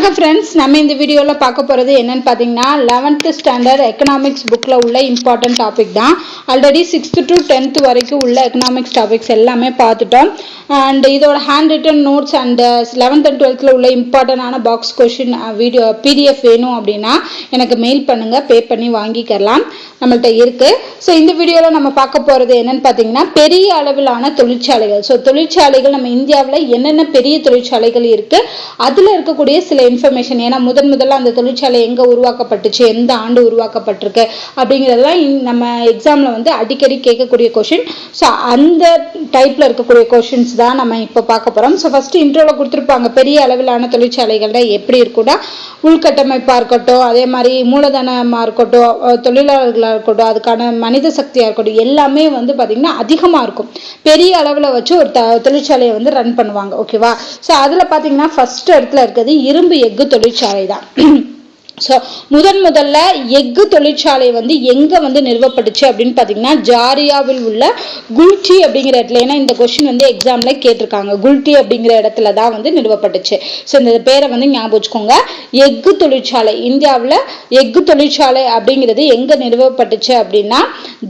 வணக்கம் ஃப்ரெண்ட்ஸ் நம்ம இந்த வீடியோவில் பார்க்க போகிறது என்னென்னு பார்த்தீங்கன்னா லெவன்த்து ஸ்டாண்டர்ட் எக்கனாமிக்ஸ் புக்கில் உள்ள இம்பார்ட்டன்ட் டாபிக் தான். ஆல்ரெடி சிக்ஸ்த்து டு டென்த்து வரைக்கும் உள்ள எக்கனாமிக்ஸ் டாபிக்ஸ் எல்லாமே பார்த்துட்டோம். அண்ட் இதோட hand written notes and eleventh and டுவெல்த்தில் உள்ள இம்பார்ட்டண்டான பாக்ஸ் கொஷின் வீடியோ பிடிஎஃப் வேணும் அப்படின்னா எனக்கு மெயில் பண்ணுங்கள் பே பண்ணி வாங்கிக்கலாம். நம்மள்ட்ட இருக்குது ஸோ இந்த வீடியோவில் நம்ம பார்க்க போகிறது என்னென்னு பார்த்தீங்கன்னா பெரிய அளவிலான தொழிற்சாலைகள். ஸோ தொழிற்சாலைகள் நம்ம இந்தியாவில் என்னென்ன பெரிய தொழிற்சாலைகள் இருக்குது அதில் இருக்கக்கூடிய சில இன்ஃபர்மேஷன் ஏன்னா முதன் முதல்ல அந்த தொழிற்சாலை எங்கே உருவாக்கப்பட்டுச்சு எந்த ஆண்டு உருவாக்கப்பட்டிருக்கு அப்படிங்கிறதெல்லாம் நம்ம எக்ஸாமில் வந்து அடிக்கடி கேட்கக்கூடிய கொஷின் ஸோ அந்த டைப்பில் இருக்கக்கூடிய கொஷின்ஸ் தான் நம்ம இப்போ பார்க்க போகிறோம் ஸோ ஃபஸ்ட்டு இன்ட்ரோவில் கொடுத்துருப்பாங்க பெரிய அளவிலான தொழிற்சாலைகள்ல எப்படி இருக்குன்னா உள்கட்டமைப்பாக இருக்கட்டும் அதே மாதிரி மூலதனமாக இருக்கட்டும் தொழிலாளர்களாக இருக்கட்டும் அதுக்கான மனித சக்தியாக இருக்கட்டும் எல்லாமே வந்து பார்த்திங்கன்னா அதிகமாக இருக்கும். பெரிய அளவில் வச்சு ஒரு த தொழிற்சாலையை வந்து ரன் பண்ணுவாங்க ஓகேவா ஸோ அதில் பார்த்தீங்கன்னா ஃபஸ்ட் இடத்துல இருக்கிறது இரும்பு எஃகு தொழிற்சாலை தான் ஸோ முதன் முதல்ல எஃகு தொழிற்சாலை வந்து எங்கே வந்து நிறுவப்பட்டுச்சு அப்படின்னு பார்த்தீங்கன்னா ஜாரியாவில் உள்ள குல்டி அப்படிங்கிற இடத்துல. ஏன்னா இந்த கொஸ்டின் வந்து எக்ஸாமில் கேட்டிருக்காங்க. குல்டி அப்படிங்கிற இடத்துல தான் வந்து நிறுவப்பட்டுச்சு. ஸோ இந்த பேரை வந்து ஞாபகம் வச்சுக்கோங்க. எஃகு தொழிற்சாலை. இந்தியாவில் எஃகு தொழிற்சாலை அப்படிங்கிறது எங்கே நிறுவப்பட்டுச்சு அப்படின்னா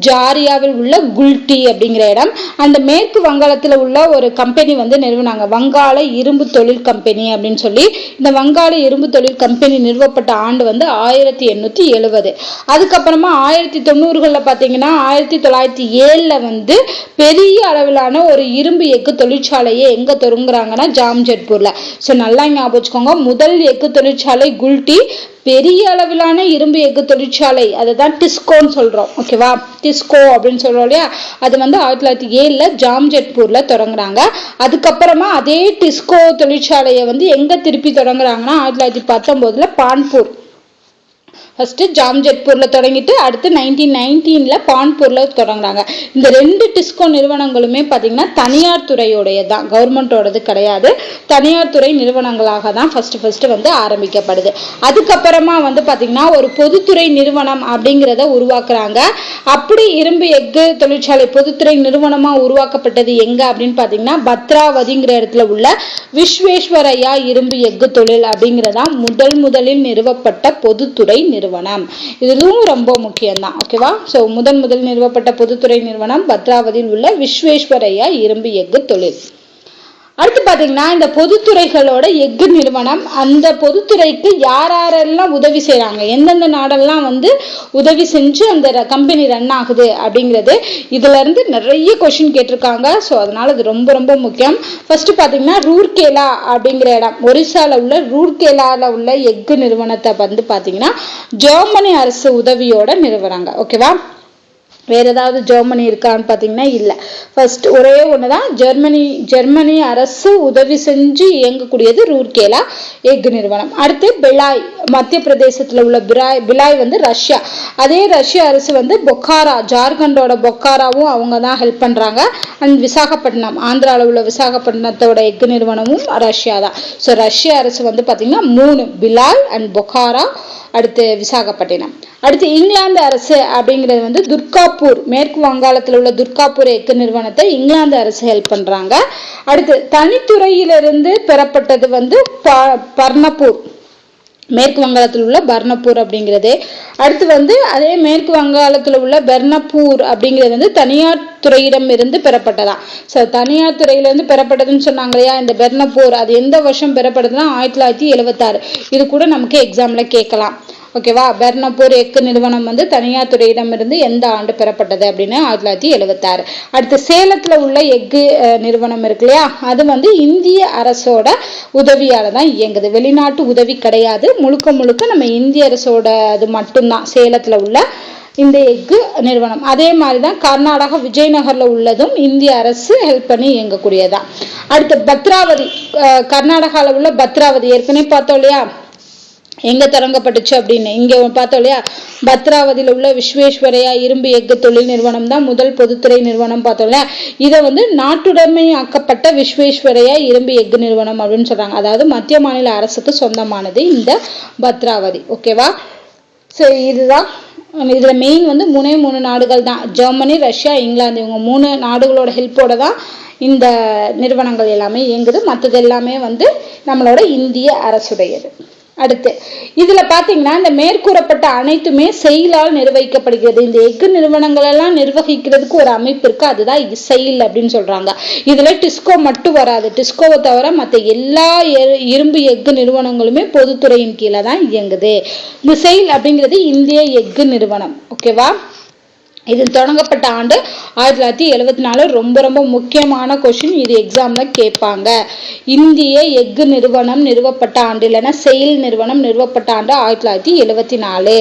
ஜாரியாவில் உள்ள குல்டி அப்படிங்கிற இடம். அந்த மேற்கு வங்காளத்தில் உள்ள ஒரு கம்பெனி வந்து நிறுவனாங்க. வங்காள இரும்பு தொழில் கம்பெனி அப்படின்னு சொல்லி. இந்த வங்காள இரும்பு தொழில் கம்பெனி நிறுவப்பட்ட ஆண்டு வந்து ஆயிரத்தி எண்ணூற்றி எழுபது அதுக்கப்புறமா ஆயிரத்தி தொண்ணூறுகளில் பார்த்தீங்கன்னா ஆயிரத்தி தொள்ளாயிரத்தி ஏழில் வந்து பெரிய அளவிலான ஒரு இரும்பு எஃகு தொழிற்சாலையை எங்கே தொடங்குறாங்கன்னா ஜாம்ஜெட்பூரில் ஸோ நல்லா ஞாபகம் வச்சுக்கோங்க. முதல் எஃகு தொழிற்சாலை குல்டி பெரிய அளவிலான இரும்பு எஃகு தொழிற்சாலை. அதை தான் டிஸ்கோன்னு சொல்கிறோம் ஓகேவா டிஸ்கோ அப்படின்னு சொல்கிறோம் இல்லையா? அது வந்து ஆயிரத்தி தொள்ளாயிரத்தி ஏழில் ஜாம்ஜெட்பூரில் தொடங்குறாங்க. அதுக்கப்புறமா அதே டிஸ்கோ தொழிற்சாலையை வந்து எங்கே திருப்பி தொடங்குறாங்கன்னா ஆயிரத்தி தொள்ளாயிரத்தி பத்தொம்போதில் பான்பூர். ஃபஸ்ட்டு ஜாம்ஜெட்பூரில் தொடங்கிட்டு அடுத்து நைன்டீன் நைன்டீனில் பான்பூரில் தொடங்குறாங்க. இந்த ரெண்டு டிஸ்கோ நிறுவனங்களுமே பார்த்தீங்கன்னா தனியார் துறையுடைய தான் கவர்மெண்ட்டோடது கிடையாது. தனியார் துறை நிறுவனங்களாக தான் ஃபஸ்ட்டு ஃபஸ்ட்டு வந்து ஆரம்பிக்கப்படுது. அதுக்கப்புறமா வந்து பார்த்தீங்கன்னா ஒரு பொதுத்துறை நிறுவனம் அப்படிங்கிறத உருவாக்குறாங்க. அப்படி இரும்பு எஃகு தொழிற்சாலை பொதுத்துறை நிறுவனமாக உருவாக்கப்பட்டது எங்கே அப்படின்னு பார்த்தீங்கன்னா பத்ராவதிங்கிற இடத்துல உள்ள விஸ்வேஸ்வரையா இரும்பு எஃகு தொழில் அப்படிங்கிறதான் முதல் முதலில் நிறுவப்பட்ட பொதுத்துறை நிறுவனம். இதுவும் ரொம்ப முக்கியம்தான். ஓகேவா ஸோ முதன் முதல் நிறுவப்பட்ட பொதுத்துறை நிறுவனம் பத்ராவதியில் உள்ள விஸ்வேஸ்வரையா இரும்பு எஃகு தொழில். அடுத்து பார்த்தீங்கன்னா இந்த பொதுத்துறைகளோட எஃகு நிறுவனம் அந்த பொதுத்துறைக்கு யார் யாரெல்லாம் உதவி செய்கிறாங்க எந்தெந்த நாடெல்லாம் வந்து உதவி செஞ்சு அந்த கம்பெனி ரன் ஆகுது அப்படிங்கிறது இதுலேருந்து நிறைய கொஷின் கேட்டிருக்காங்க. ஸோ அதனால் அது ரொம்ப ரொம்ப முக்கியம். ஃபஸ்ட்டு பார்த்தீங்கன்னா ரூர்கேலா அப்படிங்கிற இடம். ஒரிசாவில் உள்ள ரூர்கேலாவில் உள்ள எஃகு நிறுவனத்தை வந்து பார்த்தீங்கன்னா ஜெர்மனி அரசு உதவியோட நிறுவனாங்க ஓகேவா வேறு ஏதாவது ஜெர்மனி இருக்கான்னு பார்த்தீங்கன்னா இல்லை. ஃபர்ஸ்ட் ஒரே ஒன்று தான் ஜெர்மனி ஜெர்மனி அரசு உதவி செஞ்சு இயங்கக்கூடியது ரூர்கேலா எஃகு நிறுவனம். அடுத்து பிலாய் மத்திய பிரதேசத்தில் உள்ள பிலாய் பிலாய் வந்து ரஷ்யா. அதே ரஷ்ய அரசு வந்து பொக்காரா ஜார்க்கண்டோட பொக்காராவும் அவங்க தான் ஹெல்ப் பண்ணுறாங்க அண்ட் விசாகப்பட்டினம் ஆந்திராவில் உள்ள விசாகப்பட்டினத்தோட எஃகு நிறுவனமும் ரஷ்யா தான் ஸோ ரஷ்ய அரசு வந்து பார்த்திங்கன்னா மூணு பிலாய் அண்ட் பொக்காரா அடுத்து விசாகப்பட்டினம். அடுத்து இங்கிலாந்து அரசு அப்படிங்கிறது வந்து துர்காப்பூர் மேற்கு வங்காளத்தில் உள்ள துர்காப்பூர் எக்கு நிறுவனத்தை இங்கிலாந்து அரசு ஹெல்ப் பண்றாங்க. அடுத்து தனித்துறையிலிருந்து பெறப்பட்டது வந்து ப- பர்ணப்பூர். மேற்கு வங்காளத்தில் உள்ள பர்ணப்பூர் அப்படிங்கிறது. அடுத்து வந்து அதே மேற்கு வங்காளத்தில் உள்ள பெர்ணப்பூர் அப்படிங்கிறது வந்து தனியார் துறையிடம் இருந்து பெறப்பட்டதா. ஸோ தனியார் துறையிலிருந்து பெறப்பட்டதுன்னு சொன்னாங்க இல்லையா? இந்த பெர்ணப்பூர் அது எந்த வருஷம் பெறப்பட்டதுன்னா ஆயிரத்தி தொள்ளாயிரத்தி எழுபத்தாறு இது கூட நமக்கு எக்ஸாமில் கேட்கலாம். ஓகேவா? பெர்னப்பூர் எக்கு நிறுவனம் வந்து தனியார் துறையிடமிருந்து எந்த ஆண்டு பெறப்பட்டது அப்படின்னு ஆயிரத்தி தொள்ளாயிரத்தி எழுபத்தாறு அடுத்து சேலத்தில் உள்ள எஃகு நிறுவனம் இருக்கு இல்லையா? அது வந்து இந்திய அரசோட உதவியால் தான் இயங்குது. வெளிநாட்டு உதவி கிடையாது. முழுக்க முழுக்க நம்ம இந்திய அரசோட அது மட்டும்தான். சேலத்தில் உள்ள இந்த எஃகு நிறுவனம். அதே மாதிரி தான் கர்நாடகா விஜயநகரில் உள்ளதும் இந்திய அரசு ஹெல்ப் பண்ணி இயங்கக்கூடியதான் அடுத்து பத்ராவதி கர்நாடகாவில் உள்ள பத்ராவதி. ஏற்கனவே பார்த்தோம் இல்லையா? எங்க தொடங்கப்பட்டுச்சு அப்படின்னு? இங்க பார்த்தோம் இல்லையா? பத்ராவதியில் உள்ள விஸ்வேஸ்வரையா இரும்பு எஃகு தொழில் நிறுவனம் தான் முதல் பொதுத்துறை நிறுவனம் பார்த்தோம் இல்லையா? இதை வந்து நாட்டுடைமையாக்கப்பட்ட விஸ்வேஸ்வரையா இரும்பு எஃகு நிறுவனம் அப்படின்னு சொல்றாங்க. அதாவது மத்திய மாநில அரசுக்கு சொந்தமானது இந்த பத்ராவதி. ஓகேவா ஸோ இதுதான். இதில் மெயின் வந்து மூணே மூணு நாடுகள் தான். ஜெர்மனி ரஷ்யா இங்கிலாந்து. இவங்க மூணு நாடுகளோட ஹெல்ப்போட தான் இந்த நிறுவனங்கள் எல்லாமே இயங்குது. மற்றது எல்லாமே வந்து நம்மளோட இந்திய அரசுடையது. அடுத்து. இதில் பார்த்தீங்கன்னா இந்த மேற்கூறப்பட்ட அனைத்துமே செயலால் நிர்வகிக்கப்படுகிறது. இந்த எஃகு நிறுவனங்களெல்லாம் நிர்வகிக்கிறதுக்கு ஒரு அமைப்பு இருக்குது அதுதான் செயல் அப்படின்னு சொல்கிறாங்க இதில் டிஸ்கோ மட்டும் வராது. டிஸ்கோவை தவிர மற்ற எல்லா எ- இரும்பு எஃகு நிறுவனங்களுமே பொதுத்துறையின் கீழே தான் இயங்குது. இந்த செயல் அப்படிங்கிறது இந்திய எஃகு நிறுவனம். ஓகேவா இது தொடங்கப்பட்ட ஆண்டு ஆயிரத்தி தொள்ளாயிரத்தி எழுபத்தி நாலு. ரொம்ப ரொம்ப முக்கியமான கொஷின் இது எக்ஸாமில் கேட்பாங்க. இந்திய எஃகு நிறுவனம் நிறுவப்பட்ட ஆண்டு இல்லைன்னா செயல் நிறுவனம் நிறுவப்பட்ட ஆண்டு ஆயிரத்தி தொள்ளாயிரத்தி எழுவத்தி நாலு.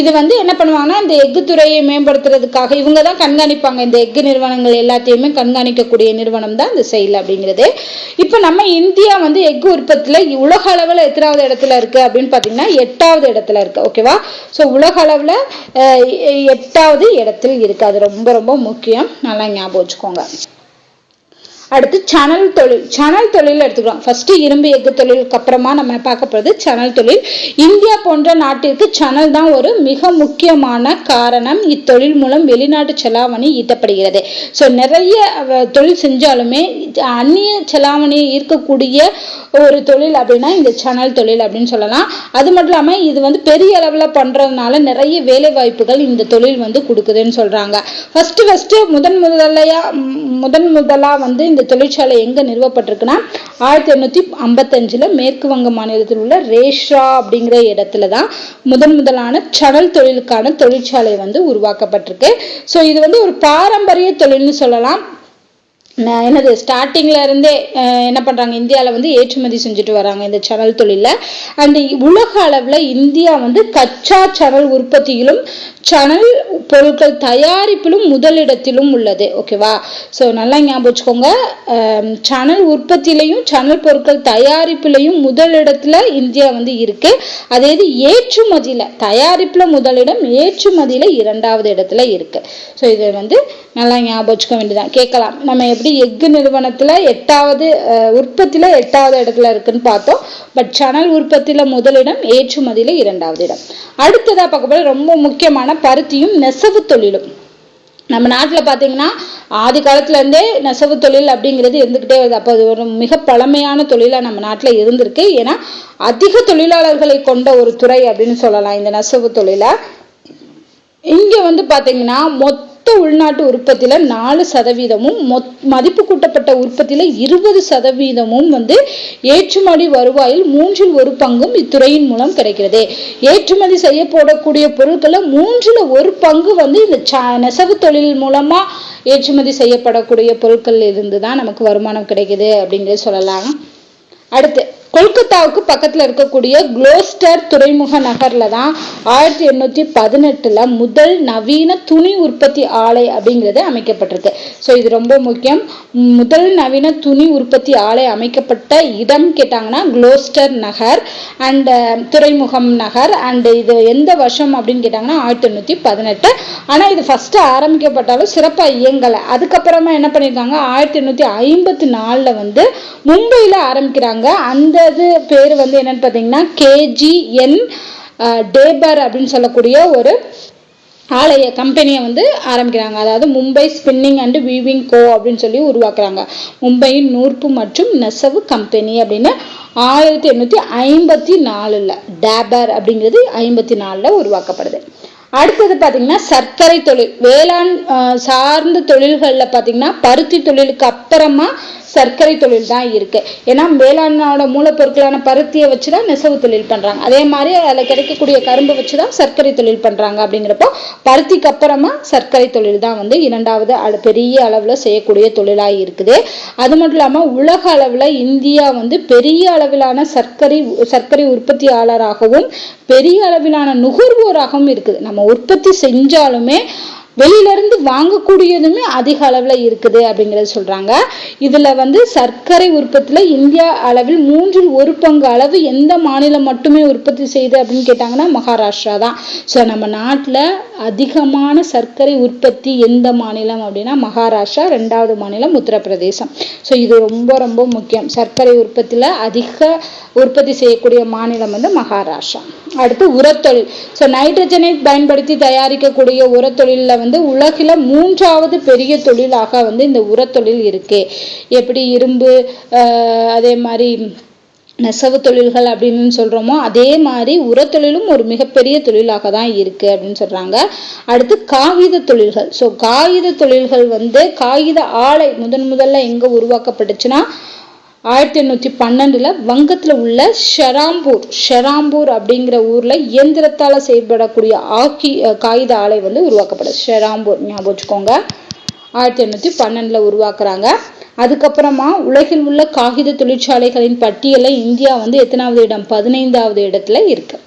இது வந்து என்ன பண்ணுவாங்கன்னா இந்த எஃகு துறையை மேம்படுத்துறதுக்காக இவங்க தான் கண்காணிப்பாங்க. இந்த எஃகு நிறுவனங்கள் எல்லாத்தையுமே கண்காணிக்கக்கூடிய நிறுவனம் தான் இந்த செயல் அப்படிங்கிறது. இப்போ நம்ம இந்தியா வந்து எஃகு உற்பத்தியில் உலக அளவில் எத்தனாவது இடத்துல இருக்கு அப்படின்னு பார்த்தீங்கன்னா எட்டாவது இடத்துல இருக்கு. ஓகேவா ஸோ உலக அளவில் எட்டாவது இடத்தில் இருக்கு. அது ரொம்ப ரொம்ப முக்கியம். நல்லா ஞாபகம் வச்சுக்கோங்க. அடுத்து சணல் தொழில். சணல் தொழில் எடுத்துக்கிறோம் ஃபர்ஸ்ட் இரும்பு எஃகு தொழிலுக்கு அப்புறமா நம்ம பார்க்க போகிறது சணல் தொழில். இந்தியா போன்ற நாட்டிற்கு சணல் தான் ஒரு மிக முக்கியமான காரணம். இத்தொழில் மூலம் வெளிநாட்டு செலாவணி ஈட்டப்படுகிறது. ஸோ நிறைய தொழில் செஞ்சாலுமே அந்நிய செலாவணியை ஈர்க்கக்கூடிய ஒரு தொழில் அப்படின்னா இந்த சணல் தொழில் அப்படின்னு சொல்லலாம். அது மட்டும் இல்லாமல் இது வந்து பெரிய அளவில் பண்ணுறதுனால நிறைய வேலை வாய்ப்புகள் இந்த தொழில் வந்து கொடுக்குதுன்னு சொல்கிறாங்க ஃபஸ்ட்டு ஃபஸ்ட்டு முதன் முதலையா முதன் முதலாக வந்து இந்த தொழிற்சாலை எங்க நிறுவப்பட்டிருக்குன்னா ஆயிரத்தி எண்ணூத்தி ஐம்பத்தஞ்சில் மேற்கு வங்க மாநிலத்தில் உள்ள ரேஷா அப்படிங்கிற இடத்துல தான் முதன் முதலான சணல் தொழிலுக்கான தொழிற்சாலை வந்து உருவாக்கப்பட்டிருக்கு. ஸோ இது வந்து ஒரு பாரம்பரிய தொழில்னு சொல்லலாம். என்னது ஸ்டார்டிங்ல இருந்தே என்ன பண்ணுறாங்க இந்தியாவில் வந்து ஏற்றுமதி செஞ்சுட்டு வராங்க இந்த சணல் தொழிலில். அண்ட் உலக அளவில் இந்தியா வந்து கச்சா சணல் உற்பத்தியிலும் சணல் பொருட்கள் தயாரிப்பிலும் முதலிடத்திலும் உள்ளது. ஓகேவா ஸோ நல்லா ஞாபகம் வச்சுக்கோங்க. சணல் உற்பத்தியிலையும் சணல் பொருட்கள் தயாரிப்பிலையும் முதலிடத்தில் இந்தியா வந்து இருக்குது அதே இது ஏற்றுமதியில் தயாரிப்பில் முதலிடம் ஏற்றுமதியில் இரண்டாவது இடத்துல இருக்குது ஸோ இது வந்து நல்லா ஞாபகம் வச்சுக்க வேண்டியதான் கேட்கலாம். நம்ம எப்படி எஃகு நிறுவனத்தில் எட்டாவது உற்பத்தியில் உற்பத்தியில எட்டாவது இடத்துல இருக்குன்னு பார்த்தோம். பட் சணல் உற்பத்தியில் முதலிடம் ஏற்றுமதியில இரண்டாவது இடம். அடுத்ததாக பார்க்க ரொம்ப முக்கியமான பருத்தியும் நெசவு தொழிலும். நம்ம நாட்டில் பார்த்தீங்கன்னா ஆதி காலத்துல இருந்தே நெசவு தொழில் அப்படிங்கிறது இருந்துக்கிட்டே வருது. அப்போ அது ஒரு மிக பழமையான தொழிலாக நம்ம நாட்டில் இருந்திருக்கு. ஏன்னா அதிக தொழிலாளர்களை கொண்ட ஒரு துறை அப்படின்னு சொல்லலாம் இந்த நெசவு தொழிலை. இங்கே வந்து பார்த்தீங்கன்னா மொத்த மொத்த உள்நாட்டு உற்பத்தியில நாலு சதவீதமும் மொத் மதிப்பு கூட்டப்பட்ட உற்பத்தியில இருபது சதவீதமும் வந்து ஏற்றுமதி வருவாயில் மூன்றில் ஒரு பங்கும் இத்துறையின் மூலம் கிடைக்கிறது. ஏற்றுமதி செய்யப்படக்கூடிய பொருட்களை மூன்றில் ஒரு பங்கு வந்து இந்த ச- நெசவு தொழில் மூலமா ஏற்றுமதி செய்யப்படக்கூடிய பொருட்கள் இருந்து தான் நமக்கு வருமானம் கிடைக்குது அப்படிங்கிறது சொல்லலாம். அடுத்து கொல்கத்தாவுக்கு பக்கத்தில் இருக்கக்கூடிய குளோஸ்டர் துறைமுக நகரில் தான் ஆயிரத்தி எண்ணூற்றி பதினெட்டில் முதல் நவீன துணி உற்பத்தி ஆலை அப்படிங்கிறது அமைக்கப்பட்டிருக்கு. ஸோ இது ரொம்ப முக்கியம். முதல் நவீன துணி உற்பத்தி ஆலை அமைக்கப்பட்ட இடம் கேட்டாங்கன்னா குளோஸ்டர் நகர் அண்ட் uh, துறைமுகம் நகர் அண்ட் இது எந்த வருஷம் அப்படின்னு கேட்டாங்கன்னா ஆயிரத்தி எண்ணூற்றி பதினெட்டு. ஆனால் இது ஃபஸ்ட்டு ஆரம்பிக்கப்பட்டாலும் சிறப்பாக இயங்கலை. அதுக்கப்புறமா என்ன பண்ணியிருக்காங்க ஆயிரத்தி எண்ணூற்றி ஐம்பத்தி நாலில் வந்து மும்பையில் ஆரம்பிக்கிறாங்க. அந்த இது பேர் வந்து என்னன்னு பார்த்தீங்கன்னா கேஜிஎன் டேபர் அப்படின்னு சொல்லக்கூடிய ஒரு ஆலய கம்பெனியை வந்து ஆரம்பிக்கிறாங்க. அதாவது Mumbai spinning and weaving co அப்படின்னு சொல்லி உருவாக்குறாங்க. மும்பையின் நூற்பு மற்றும் நெசவு கம்பெனி அப்படின்னு ஆயிரத்தி எண்ணூற்றி ஐம்பத்தி நாலில் டேபர் அப்படிங்கிறது ஐம்பத்தி நாலில் உருவாக்கப்படுது. அடுத்தது பார்த்தீங்கன்னா சர்க்கரை தொழில். வேளாண் சார்ந்த தொழில்களில் பார்த்தீங்கன்னா பருத்தி தொழிலுக்கு அப்புறமா சர்க்கரை தொழில் தான் இருக்குது ஏன்னா வேளாண்ணோட மூலப்பொருட்களான பருத்தியை வச்சு தான் நெசவு தொழில் பண்ணுறாங்க அதே மாதிரி அதில் கிடைக்கக்கூடிய கரும்பை வச்சுதான் சர்க்கரை தொழில் பண்ணுறாங்க அப்படிங்கிறப்போ பருத்திக்கு அப்புறமா சர்க்கரை தொழில் தான் வந்து இரண்டாவது அள- பெரிய அளவில் செய்யக்கூடிய தொழிலாக இருக்குது. அது மட்டும் இல்லாமல் உலக அளவில் இந்தியா வந்து பெரிய அளவிலான சர்க்கரை சர்க்கரை உற்பத்தியாளராகவும் பெரிய அளவிலான நுகர்வோராகவும் இருக்குது. நம்ம உற்பத்தி செஞ்சாலுமே வெளியில இருந்து வாங்கக்கூடியதுமே அதிக அளவுல இருக்குது அப்படிங்கிறத சொல்றாங்க. இதுல வந்து சர்க்கரை உற்பத்தியில இந்தியா அளவில் மூன்றில் ஒரு பங்கு அளவு எந்த மாநிலம் மட்டுமே உற்பத்தி செய்யுது அப்படின்னு கேட்டாங்கன்னா மகாராஷ்டிரா தான். ஸோ நம்ம நாட்டுல அதிகமான சர்க்கரை உற்பத்தி எந்த மாநிலம் அப்படின்னா மகாராஷ்டிரா ரெண்டாவது மாநிலம் உத்தரப்பிரதேசம். ஸோ இது ரொம்ப ரொம்ப முக்கியம். சர்க்கரை உற்பத்தியில் அதிக உற்பத்தி செய்யக்கூடிய மாநிலம் வந்து மகாராஷ்டிரா. அடுத்து உரத்தொழில். ஸோ நைட்ரஜனை பயன்படுத்தி தயாரிக்கக்கூடிய உரத்தொழிலில் வந்து உலகில மூன்றாவது பெரிய தொழிலாக வந்து இந்த உரத்தொழில் இருக்கு. எப்படி இரும்பு அதே மாதிரி நெசவு தொழில்கள் அப்படின்னு சொல்கிறோமோ அதே மாதிரி உரத்தொழிலும் ஒரு மிகப்பெரிய தொழிலாக தான் இருக்குது அப்படின்னு சொல்கிறாங்க அடுத்து காகித தொழில்கள். ஸோ காகித தொழில்கள் வந்து காகித ஆலை முதன் முதல்ல எங்கே உருவாக்கப்பட்டுச்சுன்னா ஆயிரத்தி எண்ணூற்றி பன்னெண்டில் வங்கத்தில் உள்ள ஷெராம்பூர் ஷெராம்பூர் அப்படிங்கிற ஊரில் இயந்திரத்தால் செயல்படக்கூடிய ஆக்கி காகித ஆலை வந்து உருவாக்கப்படுது ஷெராம்பூர் ஞாபகம் வச்சுக்கோங்க. ஆயிரத்தி எண்ணூற்றி பன்னெண்டில் உருவாக்குறாங்க. அதுக்கப்புறமா உலகில் உள்ள காகித தொழிற்சாலைகளின் பட்டியலில் இந்தியா வந்து எத்தனாவது இடம்? பதினைந்தாவது இடத்துல இருக்கு.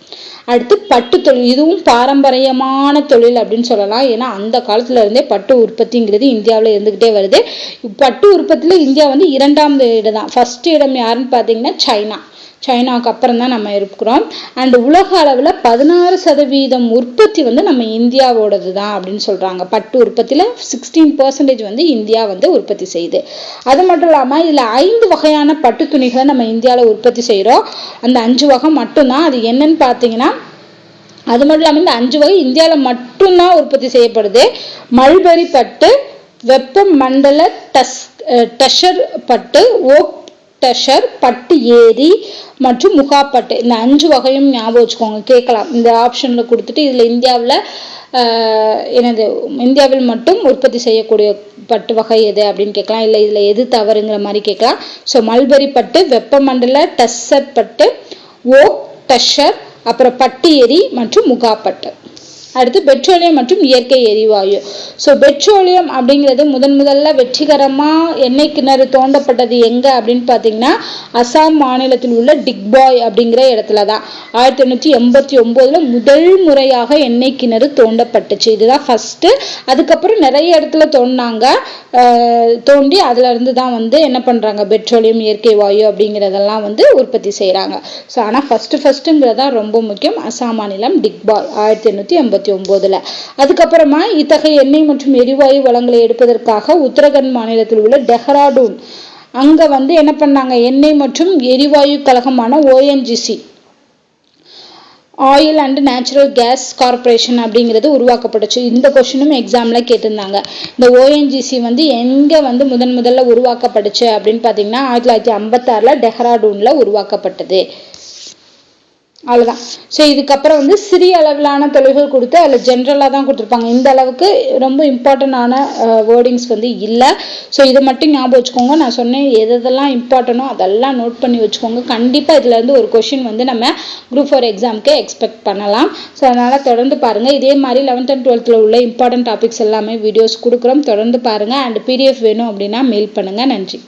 அடுத்து பட்டு தொழில். இதுவும் பாரம்பரியமான தொழில் அப்படின்னு சொல்லலாம். ஏன்னா அந்த காலத்துல இருந்தே பட்டு உற்பத்திங்கிறது இந்தியாவில் இருந்துகிட்டே வருது. பட்டு உற்பத்தியில் இந்தியா வந்து இரண்டாம் இடம் தான் ஃபர்ஸ்ட் இடம் யாருன்னு பார்த்தீங்கன்னா சைனா. சைனாவுக்கு அப்புறம் தான் நம்ம இருக்கிறோம். அண்ட் உலக அளவில் பதினாறு சதவீதம் உற்பத்தி வந்து நம்ம இந்தியாவோடது தான் அப்படின்னு சொல்கிறாங்க பட்டு உற்பத்தியில் சிக்ஸ்டீன் பர்சன்டேஜ் வந்து இந்தியா வந்து உற்பத்தி செய்யுது. அது மட்டும் இல்லாமல் இதில் ஐந்து வகையான பட்டு துணிகளை நம்ம இந்தியாவில் உற்பத்தி செய்கிறோம் அந்த அஞ்சு வகை மட்டும்தான். அது என்னன்னு பார்த்தீங்கன்னா அது மட்டும் இல்லாமல் இந்த அஞ்சு வகை இந்தியாவில் மட்டும்தான் உற்பத்தி செய்யப்படுது. மல்பரி பட்டு வெப்ப மண்டல டஸ் டஷர் பட்டு ஓக் டஷர் பட்டு ஏரி மற்றும் முகாப்பட்டு. இந்த அஞ்சு வகையும் ஞாபகம் வச்சுக்கோங்க. கேட்கலாம். இந்த ஆப்ஷனில் கொடுத்துட்டு இதில் இந்தியாவில் எனது இந்தியாவில் மட்டும் உற்பத்தி செய்யக்கூடிய பட்டு வகை எது அப்படின்னு கேட்கலாம். இல்லை இதில் எது தவறுங்கிற மாதிரி கேட்கலாம். ஸோ மல்பரி பட்டு வெப்பமண்டல டஸ்ஸர் பட்டு ஓக் டஷர் அப்புறம் பட்டு எரி மற்றும் முகாப்பட்டு. அடுத்து பெட்ரோலியம் மற்றும் இயற்கை எரிவாயு. ஸோ பெட்ரோலியம் அப்படிங்கிறது முதன் முதல்ல வெற்றிகரமாக எண்ணெய் கிணறு தோண்டப்பட்டது எங்கே அப்படின்னு பார்த்தீங்கன்னா அசாம் மாநிலத்தில் உள்ள டிக்பாய் அப்படிங்கிற இடத்துல தான். ஆயிரத்தி எண்ணூற்றி எண்பத்தி ஒம்போதில் முதல் முறையாக எண்ணெய் கிணறு தோண்டப்பட்டுச்சு. இதுதான் ஃபஸ்ட்டு அதுக்கப்புறம் நிறைய இடத்துல தோண்டினாங்க. தோண்டி அதுலேருந்து தான் வந்து என்ன பண்ணுறாங்க பெட்ரோலியம் இயற்கை வாயு அப்படிங்கிறதெல்லாம் வந்து உற்பத்தி செய்கிறாங்க ஸோ ஆனால் ஃபஸ்ட்டு ஃபஸ்ட்டுங்கிறதான் ரொம்ப முக்கியம். அசாம் மாநிலம் டிக்பாய் ஆயிரத்தி எண்ணூற்றி எண்பத்தி இருபத்தி ஒன்பதுல அதுக்கப்புறமா இத்தகைய எண்ணெய் மற்றும் எரிவாயு வளங்களை எடுப்பதற்காக உத்தரகண்ட் மாநிலத்தில் உள்ள டெஹ்ராடூன். அங்க வந்து என்ன பண்ணாங்க? எண்ணெய் மற்றும் எரிவாயு கழகமான ONGC oil and natural gas corporation அப்படிங்கிறது உருவாக்கப்பட்டுச்சு. இந்த கொஷினும் எக்ஸாமில் கேட்டிருந்தாங்க. இந்த ஓஎன்ஜிசி வந்து எங்கே வந்து முதன் முதல்ல உருவாக்கப்பட்டுச்சு அப்படின்னு பார்த்தீங்கன்னா ஆயிரத்தி தொள்ளாயிரத்தி ஐம்பத்தாறில் டெஹ்ராடூனில் உருவாக்கப்பட்டது. அவ்வளோதான் ஸோ இதுக்கப்புறம் வந்து சிறிய அளவிலான தொழில்கள் கொடுத்து அதில் ஜென்ரலாக தான் கொடுத்துருப்பாங்க. இந்த அளவுக்கு ரொம்ப இம்பார்ட்டண்டான வேர்டிங்ஸ் வந்து இல்லை. ஸோ இதை மட்டும் ஞாபகம் வச்சுக்கோங்க. நான் சொன்னேன் எதெல்லாம் இம்பார்ட்டனோ அதெல்லாம் நோட் பண்ணி வச்சுக்கோங்க. கண்டிப்பாக இதுலேருந்து ஒரு கொஷின் வந்து நம்ம குரூப் ஃபோர் எக்ஸாமுக்கு எக்ஸ்பெக்ட் பண்ணலாம். ஸோ அதனால் தொடர்ந்து பாருங்கள் இதே மாதிரி லெவன்த் அண்ட் டுவெல்த்தில் உள்ள இம்பார்ட்டன்ட் டாபிக்ஸ் எல்லாமே வீடியோஸ் கொடுக்குறோம். தொடர்ந்து பாருங்கள் அண்ட் பிடிஎஃப் வேணும் அப்படின்னா மெயில் பண்ணுங்கள் நன்றி.